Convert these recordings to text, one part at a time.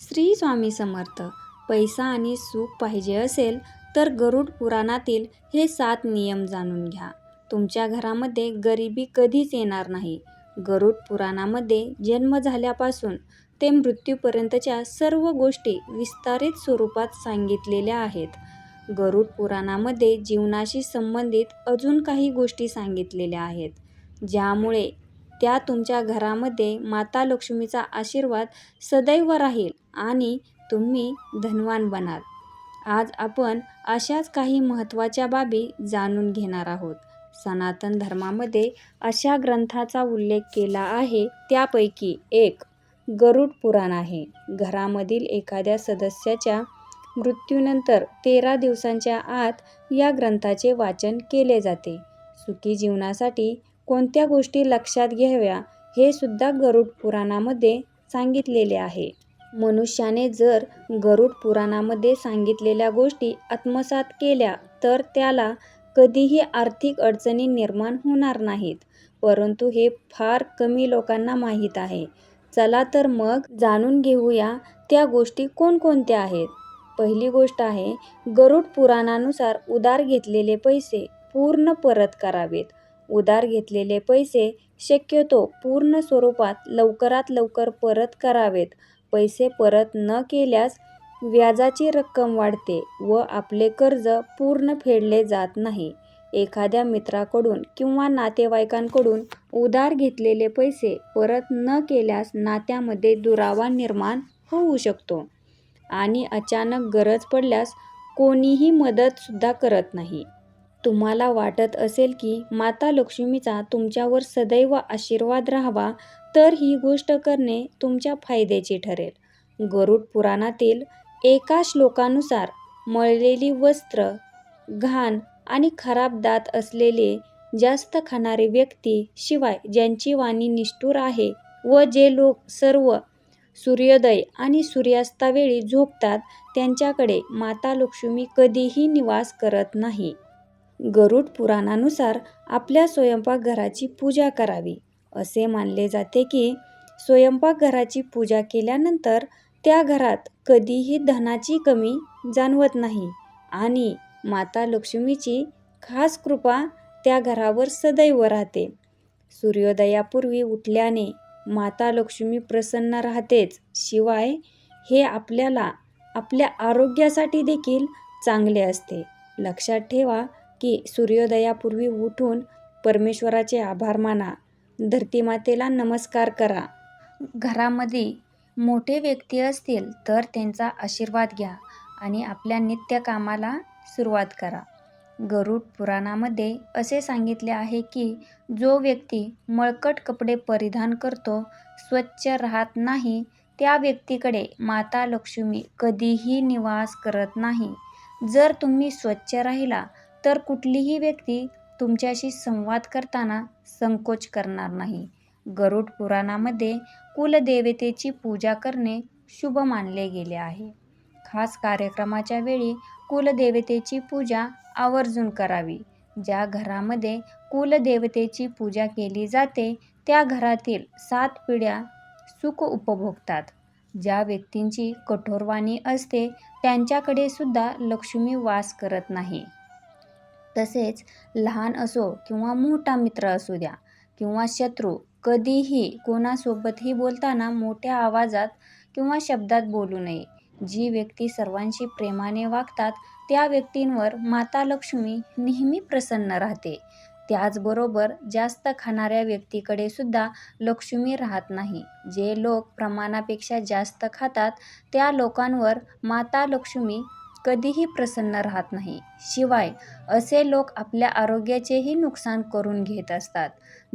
श्री स्वामी समर्थ पैसा आणि सुख पाहिजे असेल तर गरुड पुराणातील हे सात नियम जाणून घ्या. तुमच्या घरामध्ये गरिबी कधीच येणार नाही. गरुड पुराणामध्ये जन्म झाल्यापासून ते मृत्यूपर्यंतच्या सर्व गोष्टी विस्तारित स्वरूपात सांगितलेल्या आहेत. गरुड पुराणामध्ये जीवनाशी संबंधित अजून काही गोष्टी सांगितलेल्या आहेत ज्यामुळे त्या तुमच्या घरामध्ये माता लक्ष्मीचा आशीर्वाद सदैव राहील आणि तुम्ही धनवान बनाल. आज आपण अशाच काही महत्त्वाच्या बाबी जाणून घेणार आहोत. सनातन धर्मामध्ये अशा ग्रंथाचा उल्लेख केला आहे त्यापैकी एक गरुड पुराण आहे. घरामधील एखाद्या सदस्याच्या मृत्यूनंतर तेरा दिवसांच्या आत या ग्रंथाचे वाचन केले जाते. सुखी जीवनासाठी कोणत्या गोष्टी लक्षात घ्याव्या हे सुद्धा गरुड पुराणामध्ये सांगितलेले आहे. मनुष्याने जर गरुड पुराणामध्ये सांगितलेल्या गोष्टी आत्मसात केल्या तर त्याला कधीही आर्थिक अडचणी निर्माण होणार नाहीत परंतु हे फार कमी लोकांना माहीत आहे. चला तर मग जाणून घेऊया त्या गोष्टी कोणकोणत्या आहेत. पहिली गोष्ट आहे गरुड पुराणानुसार उधार घेतलेले पैसे पूर्ण परत करावेत. उधार घेतलेले पैसे शक्यतो पूर्ण स्वरूपात लवकरात लवकर परत करावेत. पैसे परत न केल्यास व्याजाची रक्कम वाढते व आपले कर्ज पूर्ण फेडले जात नाही. एखाद्या मित्राकडून किंवा नातेवाईकांकडून उधार घेतलेले पैसे परत न केल्यास नात्यामध्ये दुरावा निर्माण होऊ शकतो आणि अचानक गरज पडल्यास कोणीही मदतसुद्धा करत नाही. तुम्हाला वाटत असेल की माता लक्ष्मीचा तुमच्यावर सदैव आशीर्वाद राहावा तर ही गोष्ट करणे तुमच्या फायद्याची ठरेल. गरुड पुराणातील एका श्लोकानुसार मळलेली वस्त्र घाण आणि खराब दात असलेले जास्त खाणारे व्यक्ती शिवाय ज्यांची वाणी निष्ठूर आहे व जे लोक सर्व सूर्योदय आणि सूर्यास्तावेळी झोपतात त्यांच्याकडे माता लक्ष्मी कधीही निवास करत नाही. गरुड पुराणानुसार आपल्या स्वयंपाकघराची पूजा करावी. असे मानले जाते की स्वयंपाकघराची पूजा केल्यानंतर त्या घरात कधीही धनाची कमी जाणवत नाही आणि माता लक्ष्मीची खास कृपा त्या घरावर सदैव राहते. सूर्योदयापूर्वी उठल्याने माता लक्ष्मी प्रसन्न राहतेच. शिवाय हे आपल्याला आपल्या आरोग्यासाठी देखील चांगले असते. लक्षात ठेवा की सूर्योदयापूर्वी उठून परमेश्वराचे आभार माना. धरतीमातेला नमस्कार करा. घरामध्ये मोठे व्यक्ती असतील तर त्यांचा आशीर्वाद घ्या आणि आपल्या नित्य कामाला सुरुवात करा. गरुड पुराणामध्ये असे सांगितले आहे की जो व्यक्ती मळकट कपडे परिधान करतो स्वच्छ राहत नाही त्या व्यक्तीकडे माता लक्ष्मी कधीही निवास करत नाही. जर तुम्ही स्वच्छ राहिला तर कुठलीही व्यक्ती तुमच्याशी संवाद करताना संकोच करणार नाही. गरुड पुराणामध्ये कुलदेवतेची पूजा करणे शुभ मानले गेले आहे. खास कार्यक्रमाच्या वेळी कुलदेवतेची पूजा आवर्जून करावी. ज्या घरामध्ये कुलदेवतेची पूजा केली जाते त्या घरातील सात पिढ्या सुख उपभोगतात. ज्या व्यक्तींची कठोरवाणी असते त्यांच्याकडे सुद्धा लक्ष्मी वास करत नाही. तसेच लहान असो किंवा मोठा मित्र असू द्या किंवा शत्रू कधीही कोणासोबतही बोलताना मोठ्या आवाजात किंवा शब्दात बोलू नये. जी व्यक्ती सर्वांशी प्रेमाने वागतात त्या व्यक्तींवर माता लक्ष्मी नेहमी प्रसन्न राहते. त्याचबरोबर जास्त खाणाऱ्या व्यक्तीकडे सुद्धा लक्ष्मी राहत नाही. जे लोक प्रमाणापेक्षा जास्त खातात त्या लोकांवर माता लक्ष्मी कधीही प्रसन्न राहत नाही. शिवाय असे लोक आपल्या आरोग्याचेही नुकसान करून घेत असतात.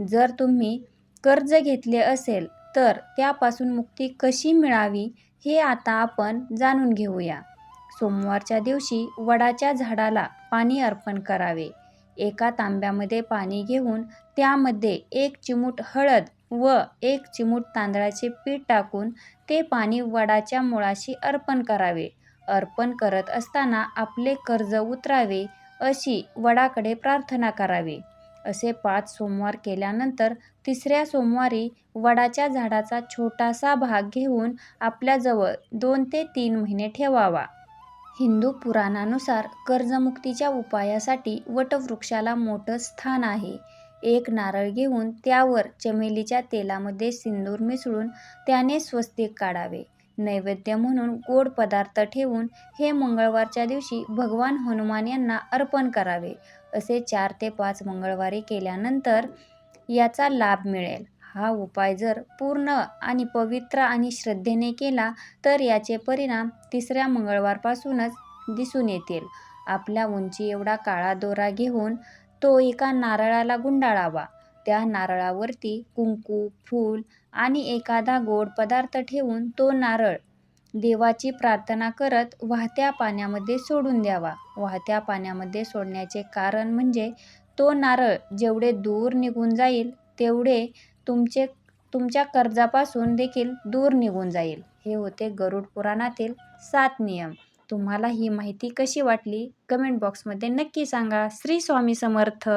जर तुम्ही कर्ज घेतले असेल तर त्यापासून मुक्ती कशी मिळावी हे आता आपण जाणून घेऊया. सोमवारच्या दिवशी वडाच्या झाडाला पाणी अर्पण करावे. एका तांब्यामध्ये पाणी घेऊन त्यामध्ये एक चिमूट हळद व एक चिमूट तांदळाचे पीठ टाकून ते पाणी वडाच्या मुळाशी अर्पण करावे. अर्पण करत असताना आपले कर्ज उतरावे अशी वडाकडे प्रार्थना करावी असे पाच सोमवार केल्यानंतर तिसऱ्या सोमवारी वडाच्या झाडाचा छोटासा भाग घेऊन आपल्याजवळ दोन ते तीन महिने ठेवावा. हिंदू पुराणानुसार कर्जमुक्तीच्या उपायासाठी वटवृक्षाला मोठं स्थान आहे. एक नारळ घेऊन त्यावर चमेलीच्या तेलामध्ये सिंदूर मिसळून त्याने स्वस्तिक काढावे. नैवेद्य म्हणून गोड पदार्थ ठेवून हे मंगळवारच्या दिवशी भगवान हनुमान यांना अर्पण करावे. असे चार ते पाच मंगळवारी केल्यानंतर याचा लाभ मिळेल. हा उपाय जर पूर्ण आणि पवित्र आणि श्रद्धेने केला तर याचे परिणाम तिसऱ्या मंगळवारपासूनच दिसून येतील. आपल्या उंची एवढा काळा दोरा घेऊन तो एका नारळाला गुंडाळावा. त्या नारळावरती कुंकू, फूल आणि एखादा गोड पदार्थ ठेवून तो नारळ देवाची प्रार्थना करत वाहत्या पाण्यामध्ये सोडून द्यावा. वाहत्या पाण्यामध्ये सोडण्याचे कारण म्हणजे तो नारळ जेवढे दूर निघून जाईल तेवढे तुमचे तुमच्या कर्जापासून देखील दूर निघून जाईल. हे होते गरुड पुराणातील सात नियम. तुम्हाला ही माहिती कशी वाटली कमेंट बॉक्समध्ये नक्की सांगा. श्री स्वामी समर्थ